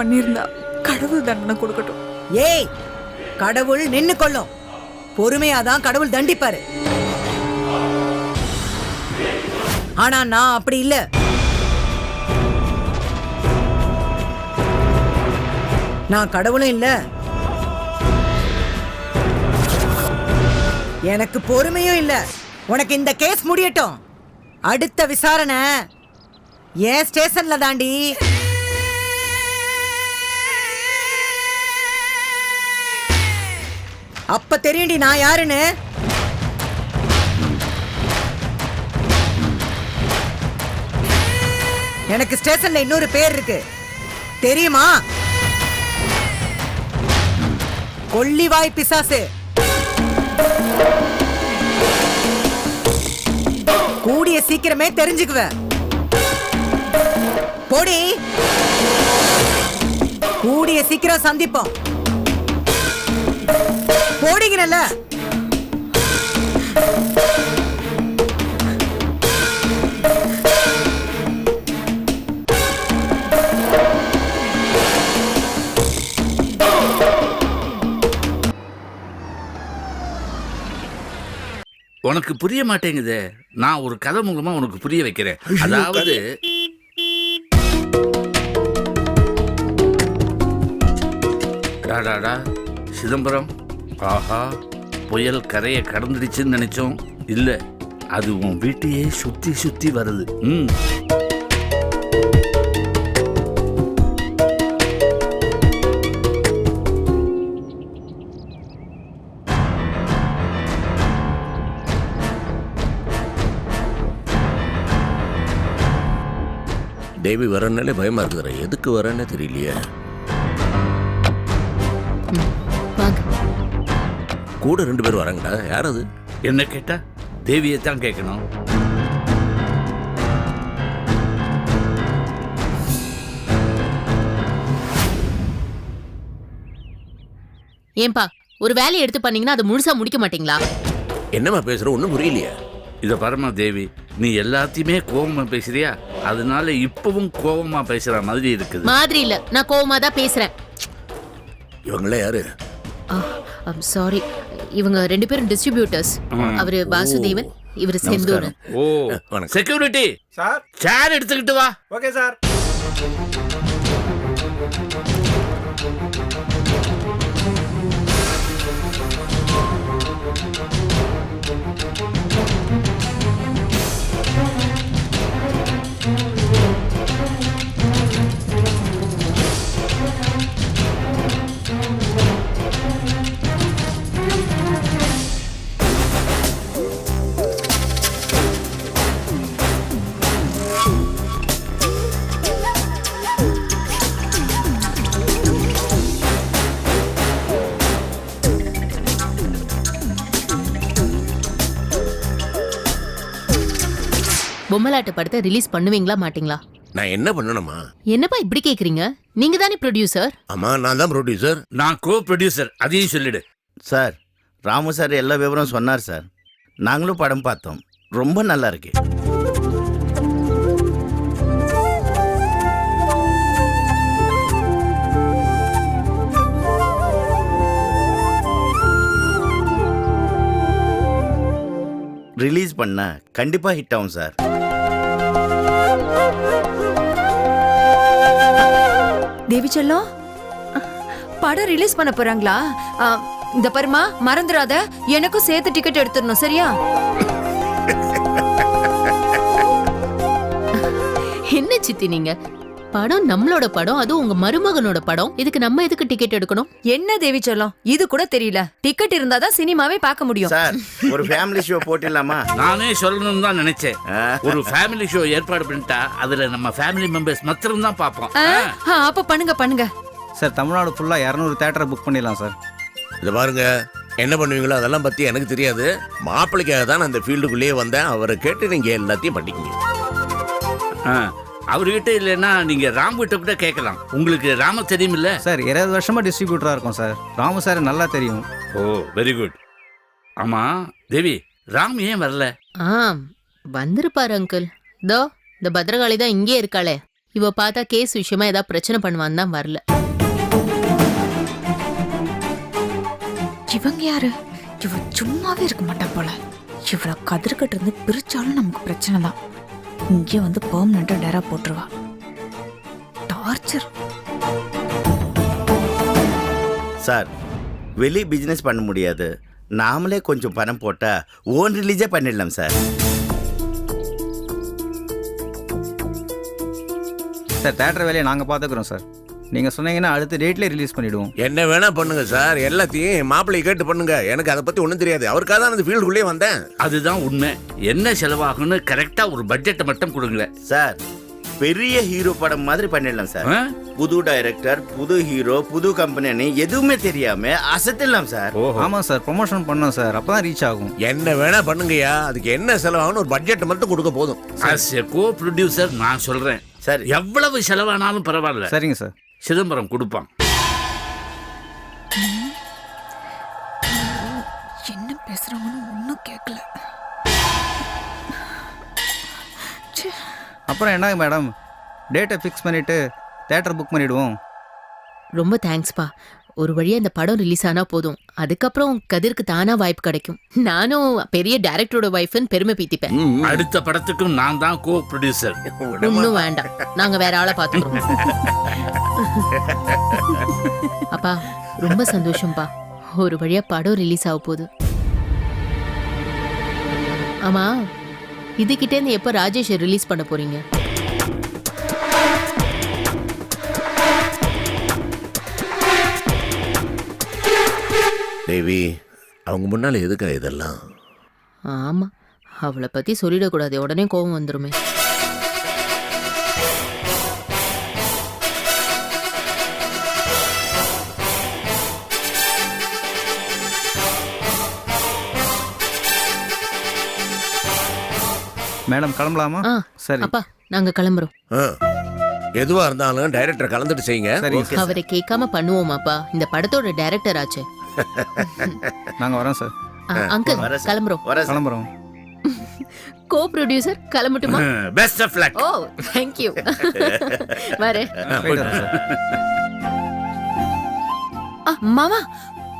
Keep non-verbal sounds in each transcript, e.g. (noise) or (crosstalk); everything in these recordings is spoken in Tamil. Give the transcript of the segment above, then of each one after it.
பண்ணியிருந்தா கடவுள் தண்டனை கொடுக்கட்டும். ஏய் கடவுள் நின்னு கொள்ளும். பொறுமையா தான் கடவுள் தண்டிப்பாரு. ஆனா நான் அப்படி இல்ல. நான் கடவுளும் இல்ல. எனக்கு பொறுமையும் இல்ல. உனக்கு இந்த கேஸ் முடியட்டும். அடுத்த விசாரணை ஏன் ஸ்டேஷன்ல தாண்டி? அப்ப தெரியும்டி நான் யாருன்னு. எனக்கு ஸ்டேஷன்ல இன்னொரு பேர் இருக்கு. தெரியுமா? கொள்ளிவாய் பிசாசு. கூடிய சீக்கிரமே தெரிஞ்சுக்குவ போடி. கூடிய சீக்கிரம் சந்திப்போம். போடிங்கனல்ல உனக்கு புரிய மாட்டேங்குதே. நான் ஒரு கதை மூலமா உனக்கு புரிய வைக்கிறேன். அதாவது டாடாடா சிதம்பரம். ஆஹா புயல் கரையை கடந்துடுச்சுன்னு நினைச்சோம். இல்ல அது உன் வீட்டையே சுத்தி சுத்தி வருது. ம். தேவி வரனாலே பயமா இருக்குதுடா. எதுக்கு வரேன்னு தெரியலையே. கூட ரெண்டு பேர் வராங்கடா. யார் அது? என்ன கேட்டா? தேவியை தான் கேட்கணும். ஏன்பா ஒரு வேலையை எடுத்து பண்ணீங்கன்னா அது முழுசா முடிக்க மாட்டீங்களா? என்னம்மா பேசுற? ஒன்றும் புரியலையே. இத பரமா தேவி நீ எல்லாத்தையுமே கோபமா பேசுறியா? அதனால இப்பவும் கோபமா பேசுற மாதிரி இருக்குது. மாதிரி இல்ல. நான் கோவமா தான் பேசுறேன். இவங்களே யாரு? சாரி இவங்க ரெண்டு பேரும் டிஸ்ட்ரிபியூட்டர்ஸ் அவரு வாசுதேவன் இவரு செந்தூர் ஓ. Security sir. சேர் எடுத்துக்கிட்டு வா. Okay sir. பொம்மலாட்ட படத்தை ரிலீஸ் பண்ணுவீங்களா மாட்டீங்களா? நான் என்ன பண்ணணுமா? என்னப்பா இப்படி கேக்குறீங்க? நீங்க தானே ப்ரொடியூசர் ஆமா நான் தான் ப்ரொடியூசர் நான் கோ ப்ரொடியூசர் அதையும் சொல்லிடு. சார் ராமு சார் எல்லா விவரம் சொன்னார் சார். நாங்களும் படம் பார்த்தோம். ரொம்ப நல்லா இருக்கு. ரிலீஸ் பண்ண கண்டிப்பா ஹிட் ஆகும் சார். தேவி செல்லம் படம் ரிலீஸ் பண்ண போறாங்களா? இந்த பருமா மறந்துடாத. எனக்கும் சேர்த்து டிக்கெட் எடுத்துடணும் சரியா? (laughs) என்ன சித்தி நீங்க? படம் நம்மளோட படம் அதுவும் உங்க மருமகனோட படம். இதுக்கு நம்ம எதுக்கு டிக்கெட் எடுக்கணும்? என்ன தேவி செல்லம்? இது கூட தெரியல. டிக்கெட் இருந்தாதான் சினிமாவே பார்க்க முடியும். சார் ஒரு ஃபேமிலி ஷோ போட்டிடலாமா? நானே சொல்லணும்னு தான் நினைச்சேன். ஒரு ஃபேமிலி ஷோ ஏற்பாடு பண்ணிட்டா அதுல நம்ம ஃபேமிலி மெம்பர்ஸ் மாத்திரம் தான் பார்ப்போம். ஆ, அப்ப பண்ணுங்க பண்ணுங்க. சார் தமிழ்நாடு ஃபுல்லாக இரநூறு தேட்டரை புக் பண்ணிடலாம் சார். இதை பாருங்க என்ன பண்ணுவீங்களோ அதெல்லாம் பத்தி எனக்கு தெரியாது. மாப்பிள்ளைக்காக தான் நான் அந்த ஃபீல்டுக்குள்ளேயே வந்தேன். அவரை கேட்டு நீங்க எல்லாத்தையும் பண்ணிக்கங்க. ஆ, அவர்கிட்ட இல்லைன்னா நீங்க ராம் கிட்ட கூட கேட்கலாம். உங்களுக்கு ராம தெரியுமில்ல? சார் இருபது வருஷமாக டிஸ்ட்ரிபியூட்டராக இருக்கும் சார். ராமு சார் நல்லா தெரியும். ஓ வெரி குட் ஆமா தேவி ராம் ஏன் வரல? ஆ வந்திருப்பாரு அங்கிள் தோ இந்த பத்ரகாளி தான் இங்கே இருக்காளே. இவ பார்த்தா கேஸ் விஷயமா ஏதாவது பிரச்சனை பண்ணுவான்னு தான் வரல. இவங்க யாரு? இவ சும்மாவே இருக்க மாட்டா போல. இவள கதிர்கிட்ட இருந்து பிரிச்சாலும் நமக்கு பிரச்சனை தான். இங்கே வந்து பெர்மனண்டா டேரா போட்டுருவா. டார்ச்சர் சார் வெளி பிஸ்னஸ் பண்ண முடியாது. நாமளே கொஞ்சம் பணம் போட்டால் ஓன் ரிலீஸே பண்ணிடலாம் சார். சார் தேட்டர் வேலையை நாங்கள் பார்த்துக்குறோம் சார். நீங்கள் சொன்னீங்கன்னா அடுத்த டேட்லேயே ரிலீஸ் பண்ணிவிடுவோம் என்ன வேணா பண்ணுங்க சார். எல்லாத்தையும் மாப்பிள்ளையை கேட்டு பண்ணுங்க. எனக்கு அதை பத்தி ஒன்றும் தெரியாது. அவருக்காக தான் அந்த ஃபீல்டுக்குள்ளேயே வந்தேன். அதுதான் உண்மை. என்ன செலவாகும்னு கரெக்டா ஒரு பட்ஜெட்டை மட்டும் கொடுங்களேன். சார் பெரிய ஹீரோ படம் மாதிரி பண்ணிடலாம் சார். ஆ? புது டைரக்டர் புது ஹீரோ புது கம்பெனி எதுவுமே தெரியாம அசத்திடலாம் சார். ஆமாம் சார் ப்ரொமோஷன் பண்ணோம் சார். அப்போ தான் ரீச் ஆகும். என்ன வேணா பண்ணுங்கய்யா. அதுக்கு என்ன செலவாகும்னு ஒரு பட்ஜெட் மட்டும் கொடுக்க போதும். As a கோ ப்ரொடியூசர் நான் சொல்றேன். சரி. எவ்வளவு செலவானாலும் பரவாயில்ல. சரிங்க சார். சிதம்பரம் கொடுப்பான். என்ன பேசுறாங்கன்னு ஒன்றும் கேட்கல அப்புறம் என்னங்க மேடம்? டேட்டை ஃபிக்ஸ் பண்ணிவிட்டு தேட்டர் புக் பண்ணிவிடுவோம் ரொம்ப தேங்க்ஸ்ப்பா ஒரு வழியா இந்த படம் ரிலீஸ் ஆனா போதும். அதுக்கப்புறம் கதிருக்கு தானா வாய்ப்பு கிடைக்கும். நானும் பெரிய டைரக்டரோட ஒய்ஃப்னு பெருமை பீத்திப்பேன். அடுத்த படத்துக்கும் நான் தான் கோ ப்ரொடியூசர் ஒன்றும் வேண்டாம். நாங்க வேற ஆளை பார்த்துக்கிறோம். (laughs) (laughs) அப்பா ரொம்ப சந்தோஷம்ப்பா ஒரு வழியா படம் ரிலீஸ் ஆக போகுது. ஆமா இதுகிட்டே இருந்து எப்போ ராஜேஷ் ரிலீஸ் பண்ண போறீங்க? தேவி அவங்க முன்னால எதுக்கா இதெல்லாம்? ஆமா அவளை பத்தி சொல்லிடக்கூடாது உடனே கோவம் வந்துருமே. மேடம் கிளம்பலாமா? ஆ சரி. அப்பா நாங்க கிளம்புறோம். ஆ. எதுவா இருந்தாலும் டைரக்டர் கலந்துட்டு செய்யுங்க. சார் அவரை கேட்காம பண்ணுவோமாப்பா. இந்த படத்தோட டைரக்டர் ஆச்சு. நாங்கள் வரோம் சார் ஆ, அங்கிள் (laughs) வரேன் சார். கிளம்புறோம். வர கிளம்புறோம். Co producer கிளம்பட்டுமா? Best of luck oh thank you வரேன். போயிட்டு சார் ஆ, மாமா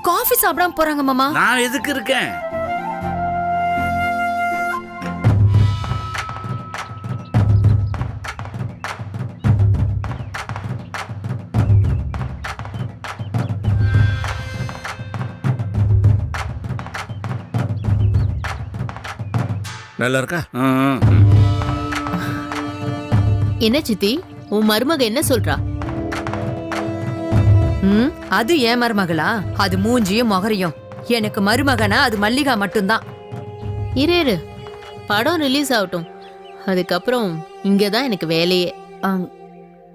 காஃபி சாப்பிடாம போறாங்க மாமா. நான் எதுக்கு இருக்கேன்? நல்லா இருக்கா. என்ன சித்தி? உன் மருமக என்ன சொல்றா? ம்? அது ஏன் மருமகளா? அது மூஞ்சியும் மொகரையும். எனக்கு மருமகனா அது மல்லிகா மட்டும்தான். இரு இரு. படம் ரிலீஸ் ஆகட்டும். அதுக்கப்புறம் இங்க தான் எனக்கு வேலையே. ஆ,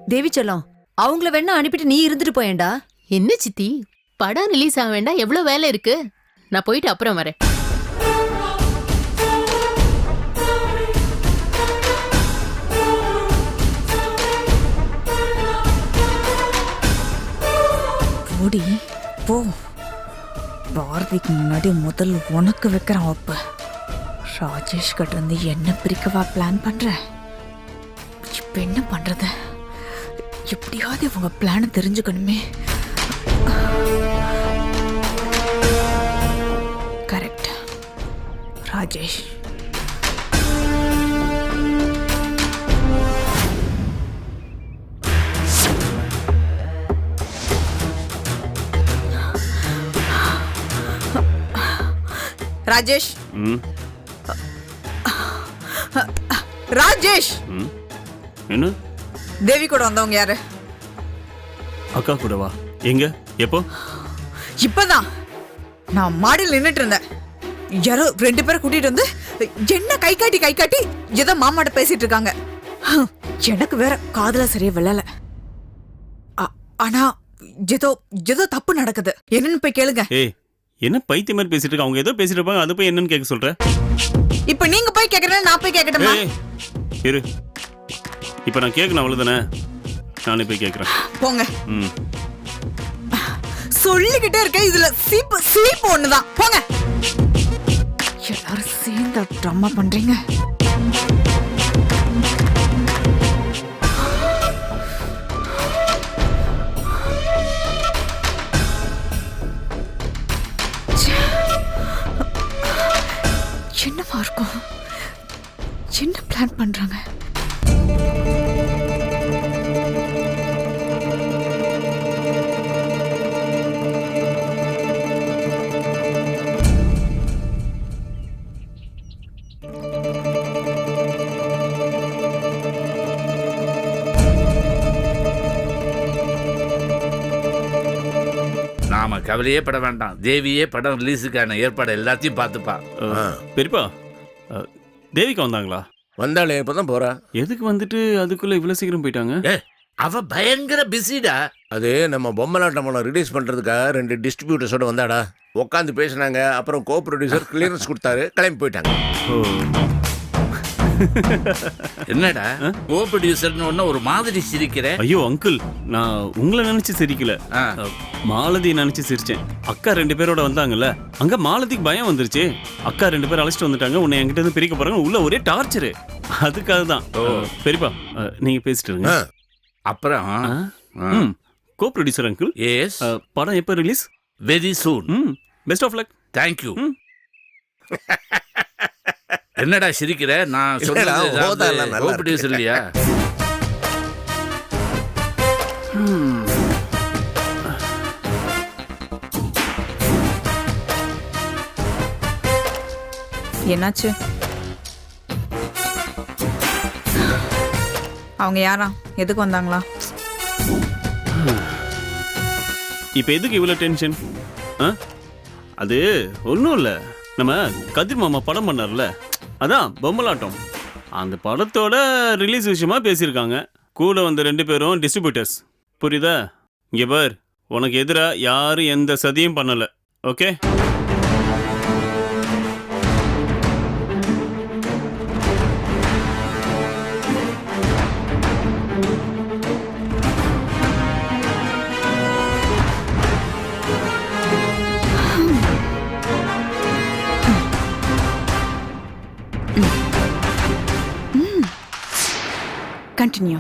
தேவி செல்லம் அவங்கள வேணா அனுப்பிட்டு நீ இருந்துட்டு போயேன்டா. என்ன சித்தி? படம் ரிலீஸ் ஆக வேண்டாம். எவ்வளவு வேலை இருக்கு? நான் போயிட்டு அப்புறம் வரேன். போடி போ. பாரதிக்கு முன்னாடி முதல் உனக்கு வைக்கிறான் அப்ப ராஜேஷ் கிட்ட இருந்து என்ன பிரிக்கவா பிளான் பண்ற? இப்ப என்ன பண்ணுறது எப்படியாவது இவங்க பிளான் தெரிஞ்சுக்கணுமே. கரெக்ட் ராஜேஷ் ராஜேஷ்? ராஜேஷ்! என்ன? தேவி கூட வந்தவங்க யாரு? அக்கா கூட வா. எங்க? எப்போ? இப்பதான். நான் மாடியில் நின்னுட்டு இருந்தேன். யாரோ ரெண்டு பேரை கூட்டிட்டு வந்து என்ன கை காட்டி கை காட்டி ஏதோ மாமாட்ட பேசிட்டு இருக்காங்க. எனக்கு வேற காதுல சரியா விழல. ஆனா ஏதோ ஏதோ தப்பு நடக்குது. என்னன்னு போய் கேளுங்க. என்ன பைத்திய மாதிரி பேசிட்டு இருக்க? அவங்க ஏதோ பேசிட்டு இருப்பாங்க அது போய் என்னன்னு கேட்க சொல்ற? இப்ப நீங்க போய் கேக்குறேன் நான் போய் கேக்கட்டுமா? ஏய் இரு. இப்போ நான் கேட்கணும் அவ்வளவுதானே? நானே போய் கேட்குறேன் போங்க. ம். சொல்லிக்கிட்டே இருக்கேன் இதுல சீப்பு சீப்பு ஒண்ணுதான். போங்க. எல்லாரும் சேர்ந்து ட்ராமா பண்றீங்க. கவலையே பட வேண்டாம். தேவியே படம் ரிலீஸுக்கான ஏற்பாடு எல்லாத்தையும் பார்த்துப்பா. பெரியப்பா அஹ், தேவிகா வந்தாங்களா? வந்தாலே இப்பதான் போறா. எதுக்கு வந்துட்டு அதுக்குள்ள இவ்வளவு சீக்கிரம் போயிட்டாங்க? ஏ அவ பயங்கர பிஸிடா அது நம்ம பொம்மலாட்டம் படம் ரிலீஸ் பண்றதுக்காக ரெண்டு டிஸ்ட்ரிபியூட்டர்ஸோட வந்தாடா. உட்காந்து பேசினாங்க அப்புறம் கோ ப்ரொடியூசர் கிளியரன்ஸ் கொடுத்தாரு கிளம்பி போயிட்டாங்க. (laughs) என்னடா? கோ ப்ரொடியூசர்னு ஒன்னு ஒரு மாதிரி சிரிக்கிற? ஐயோ அங்கிள் நான் உங்களை நினைச்சு சிரிக்கல. ஆ. மாலதி நினைச்சு சிரிச்சேன். அக்கா ரெண்டு பேரோட வந்தாங்கல்ல? அங்க மாலதிக்கு பயம் வந்துருச்சு. அக்கா ரெண்டு பேரும் அழைச்சிட்டு வந்துட்டாங்க. உன்னை என்கிட்ட இருந்து பிரிக்க போறாங்க. உள்ள ஒரே டார்ச்சரு அதுக்காக தான் பெரியப்பா அஹ், நீங்க பேசிட்டு இருங்க. அப்புறம்? ம். கோ ப்ரொடியூசர் அங்கிள் எஸ் படம் எப்போ ரிலீஸ் வெரி சூன் ம். Best of luck thank you. என்னடா சிரிக்கிற? நான். ப்ரொடியூசர் இல்லையா என்னாச்சு? அவங்க யாரா? எதுக்கு வந்தாங்களா? இப்போ எதுக்கு இவ்வளோ டென்ஷன் ஆ? அது ஒன்றும் இல்லை. நம்ம கதிர் மாமா படம் பண்ணார்ல. அதான் பொம்மலாட்டம். அந்த படத்தோட ரிலீஸ் விஷயமா பேசியிருக்காங்க. கூட வந்த ரெண்டு பேரும் டிஸ்ட்ரிபியூட்டர்ஸ் புரியுதா? இங்கே பார் உனக்கு எதிராக யாரும் எந்த சதியும் பண்ணலை. ஓகே கண்டினியூ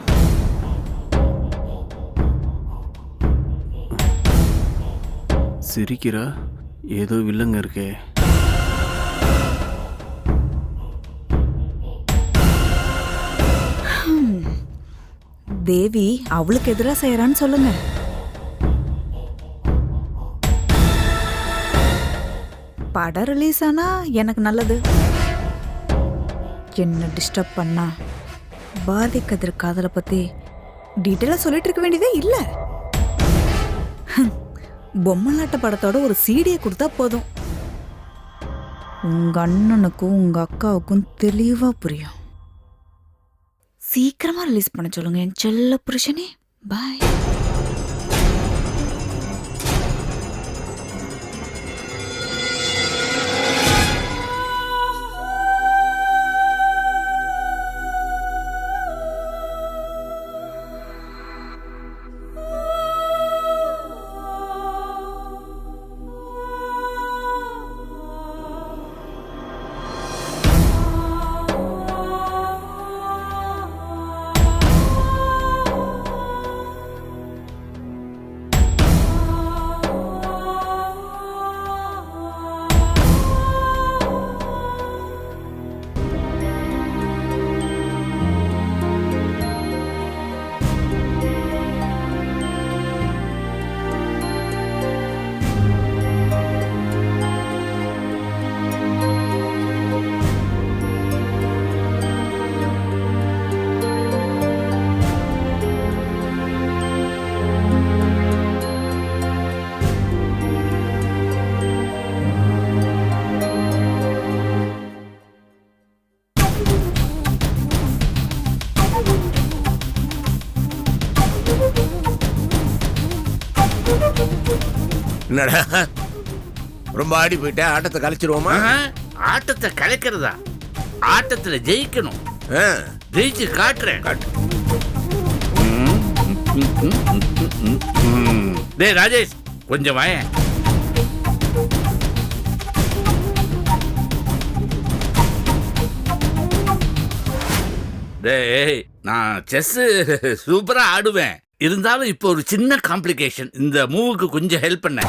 சிரிக்கிறா? ஏதோ வில்லங்க இருக்கே. தேவி அவளுக்கு எதிராக செய்யறான்னு சொல்லுங்க. படம் ரிலீஸ் ஆனா எனக்கு நல்லது. என்ன டிஸ்டர்ப் பண்ணா? பாரதி கதிர் காதலை பத்தி டீட்டெயிலாக சொல்லிட்டு இருக்க வேண்டியதே இல்லை. பொம்மலாட்ட படத்தோட ஒரு சீடியை கொடுத்தா போதும். உங்க அண்ணனுக்கும் உங்க அக்காவுக்கும் தெளிவா புரியும். சீக்கிரமா ரிலீஸ் பண்ண சொல்லுங்க என் செல்ல புருஷனே. பாய் என்னடா? ரொம்ப ஆடி போயிட்டேன் ஆட்டத்தை கழிச்சிருவோமா ஆஹா, ஆட்டத்தை கலைக்கிறதா? ஆட்டத்துல ஜெயிக்கணும். ஜெயிச்சு காட்டுறேன். காட்டு. டேய் ராஜேஷ் கொஞ்சம் வாயேன். டேய் நான் செஸ் சூப்பரா ஆடுவேன். இருந்தாலும் இப்போ ஒரு சின்ன காம்ப்ளிகேஷன் இந்த மூவுக்கு கொஞ்சம் ஹெல்ப் பண்ண.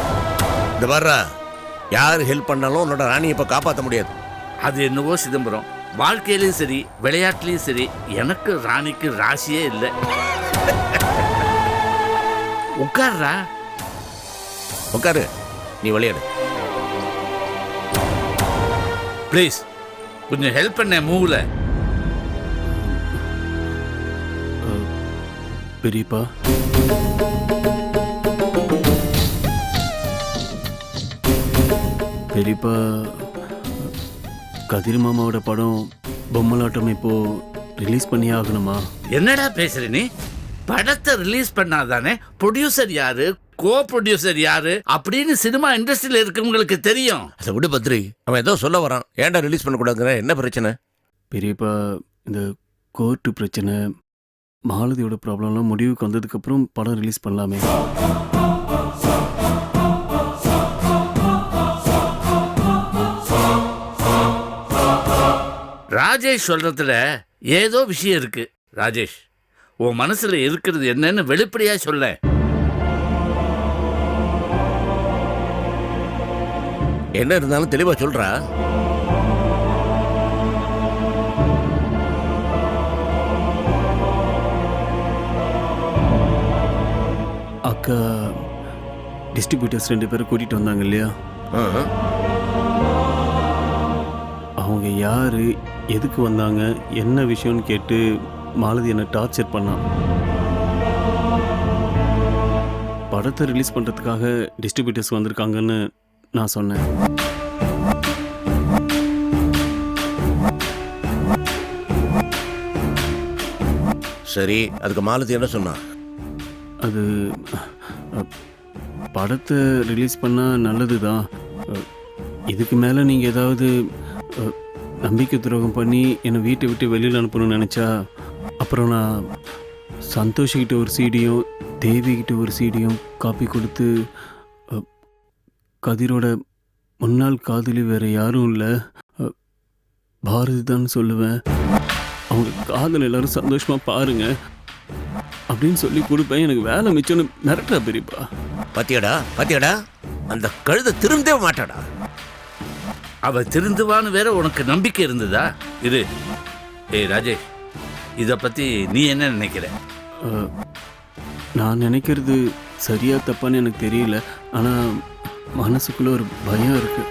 இந்த வர்றா யார் ஹெல்ப் பண்ணாலும் உன்னோட ராணியை இப்ப காப்பாற்ற முடியாது. அது என்னவோ சிதம்பரம். வாழ்க்கையிலயும் சரி விளையாட்டுலயும் சரி எனக்கு ராணிக்கு ராசியே இல்லை. (laughs) உட்கார்றா. உட்காரு. நீ விளையாடு ப்ளீஸ் கொஞ்சம் ஹெல்ப் பண்ண மூவ்ல. பெரியப்பா பெரியப்பா கதிர் மாமாவோட படம் பொம்மலாட்டம் இப்போ ரிலீஸ் பண்ணி ஆகணுமா? என்னடா பேசுற நீ? படத்தை ரிலீஸ் பண்ணாதானே? ப்ரொடியூசர் யாரு? கோ ப்ரொடியூசர் யாரு? அப்படின்னு சினிமா இண்டஸ்ட்ரியில இருக்கவங்களுக்கு தெரியும். அதை விடு பத்ரி. அவன் ஏதோ சொல்ல வரான். ஏன்டா ரிலீஸ் பண்ணக்கூடாதுங்கிற? என்ன பிரச்சனை? பெரியப்பா இந்த கோர்ட்டு பிரச்சனை மாலதியோட ப்ராப்ளம்லாம் முடிவுக்கு வந்ததுக்கப்புறம் படம் ரிலீஸ் பண்ணலாமே. ராஜேஷ் சொல்றதுல ஏதோ விஷயம் இருக்கு. ராஜேஷ் உன் மனசுல இருக்கிறது என்னன்னு வெளிப்படையா சொல்ல. என்ன இருந்தாலும் தெளிவா சொல்றா. அக்கா டிஸ்ட்ரிபியூட்டர்ஸ் ரெண்டு பேரும் கூட்டிகிட்டு வந்தாங்க இல்லையா. அவங்க யார்? எதுக்கு வந்தாங்க? என்ன விஷயம்னு கேட்டு மாலதி என்னை டார்ச்சர் பண்ணான் படத்தை ரிலீஸ் பண்ணுறதுக்காக டிஸ்ட்ரிபியூட்டர்ஸ் வந்திருக்காங்கன்னு நான் சொன்னேன். சரி அதுக்கு மாலதி என்ன சொன்னா? அது படத்தை ரிலீஸ் பண்ணால் நல்லது தான் இதுக்கு மேலே நீங்கள் ஏதாவது நம்பிக்கை துரோகம் பண்ணி என்னை வீட்டை விட்டு வெளியில் அனுப்பணும்னு நினச்சா அப்புறம் நான் சந்தோஷிக்கிட்ட ஒரு சீடியும் தேவிக்கிட்ட ஒரு சீடியும் காப்பி கொடுத்து கதிரோட முன்னாள் காதலி வேறு யாரும் இல்லை. பாரதி தான் சொல்லுவேன். அவங்க காதல் எல்லோரும் சந்தோஷமாக பாருங்கள் அப்படின்னு சொல்லி கொடுப்பேன். எனக்கு வேலை மிச்சம்னு மிரட்டுறா பெரியப்பா. பாத்தியாடா பாத்தியாடா? அந்த கழுதை திரும்பவே மாட்டாடா. அவ திருந்துவான்னு வேற உனக்கு நம்பிக்கை இருந்ததா? இரு. ஏய் ராஜேஷ் இத பத்தி நீ என்ன நினைக்கிற? அஹ், நான் நினைக்கிறது சரியா தப்பான்னு எனக்கு தெரியல. ஆனால் மனசுக்குள்ள ஒரு பயம் இருக்கு.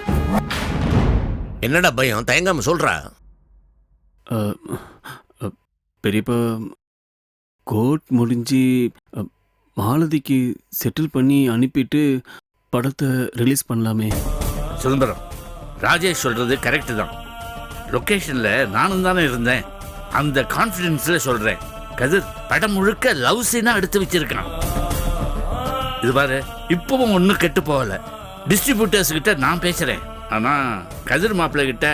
என்னடா பயம்? தயங்காம சொல்றா. அஹ், அஹ், பெரியப்பா கோர்ட் முடிஞ்சு மாலதிக்கு செட்டில் பண்ணி அனுப்பிட்டு படத்தை ரிலீஸ் பண்ணலாமே. சுதந்திரம். ராஜேஷ் சொல்கிறது கரெக்டு தான். லொக்கேஷனில் நானும் தானே இருந்தேன். அந்த கான்ஃபிடென்ஸில் சொல்கிறேன் கதிர் படம் முழுக்க லவ் சீனாக எடுத்து வச்சிருக்கான். இது பாரு இப்பவும் ஒன்றும் கெட்டு போகலை. டிஸ்ட்ரிபியூட்டர்ஸ் கிட்ட நான் பேசுகிறேன் ஆனால் கதிர் மாப்பிள்ளை கிட்ட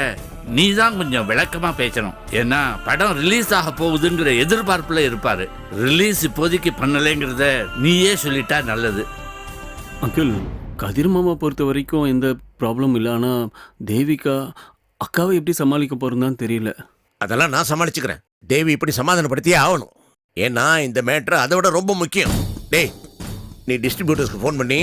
நீ தான் கொஞ்சம் விளக்கமா பேசணும். ஏன்னா படம் ரிலீஸ் ஆக போகுதுங்கிற எதிர்பார்ப்புல இருப்பாரு. ரிலீஸ் இப்போதைக்கு பண்ணலைங்கிறத நீயே சொல்லிட்டா நல்லது. அங்கிள் கதிர் மாமா பொறுத்த வரைக்கும் எந்த ப்ராப்ளம் இல்லை. ஆனால் தேவிகா அக்காவை எப்படி சமாளிக்க போகிறதுன்னு தெரியல. அதெல்லாம் நான் சமாளிச்சுக்கிறேன். தேவி இப்படி சமாதானப்படுத்தியே ஆகணும். ஏன்னா இந்த மேட்ரு அதை விட ரொம்ப முக்கியம். டேய் நீ டிஸ்ட்ரிபியூட்டர்ஸ்க்கு ஃபோன் பண்ணி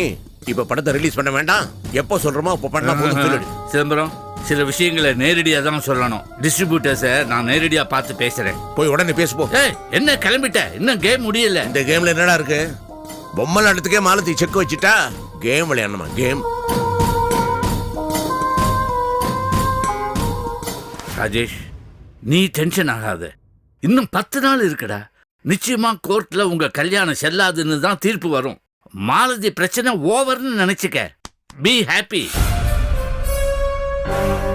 இப்போ படத்தை ரிலீஸ் பண்ண வேண்டாம். எப்போ சொல்றோமோ அப்போ பண்ணலாம் போதும் சொல்லிடு. சிதம்பரம் சில விஷயங்களை நேரடியாக தான் சொல்லணும். டிஸ்ட்ரிபியூட்டர்ஸை நான் நேரடியாக பார்த்து பேசுறேன். போய் உடனே பேசு போ. ஏய் என்ன கிளம்பிட்ட? இன்னும் கேம் முடியல. இந்த கேம்ல என்னடா இருக்கு? பொம்மை நடத்துக்கே மாலத்தி செக் வச்சுட்டா? கேம் விளையாடணுமா? கேம் ராஜேஷ் நீ டென்ஷன் ஆகாத. இன்னும் பத்து நாள் இருக்குடா. நிச்சயமா கோர்ட்ல உங்க கல்யாணம் செல்லாதுன்னு தான் தீர்ப்பு வரும். மாலதி பிரச்சனை ஓவர்னு நினைச்சுக்க. Be happy Thank you.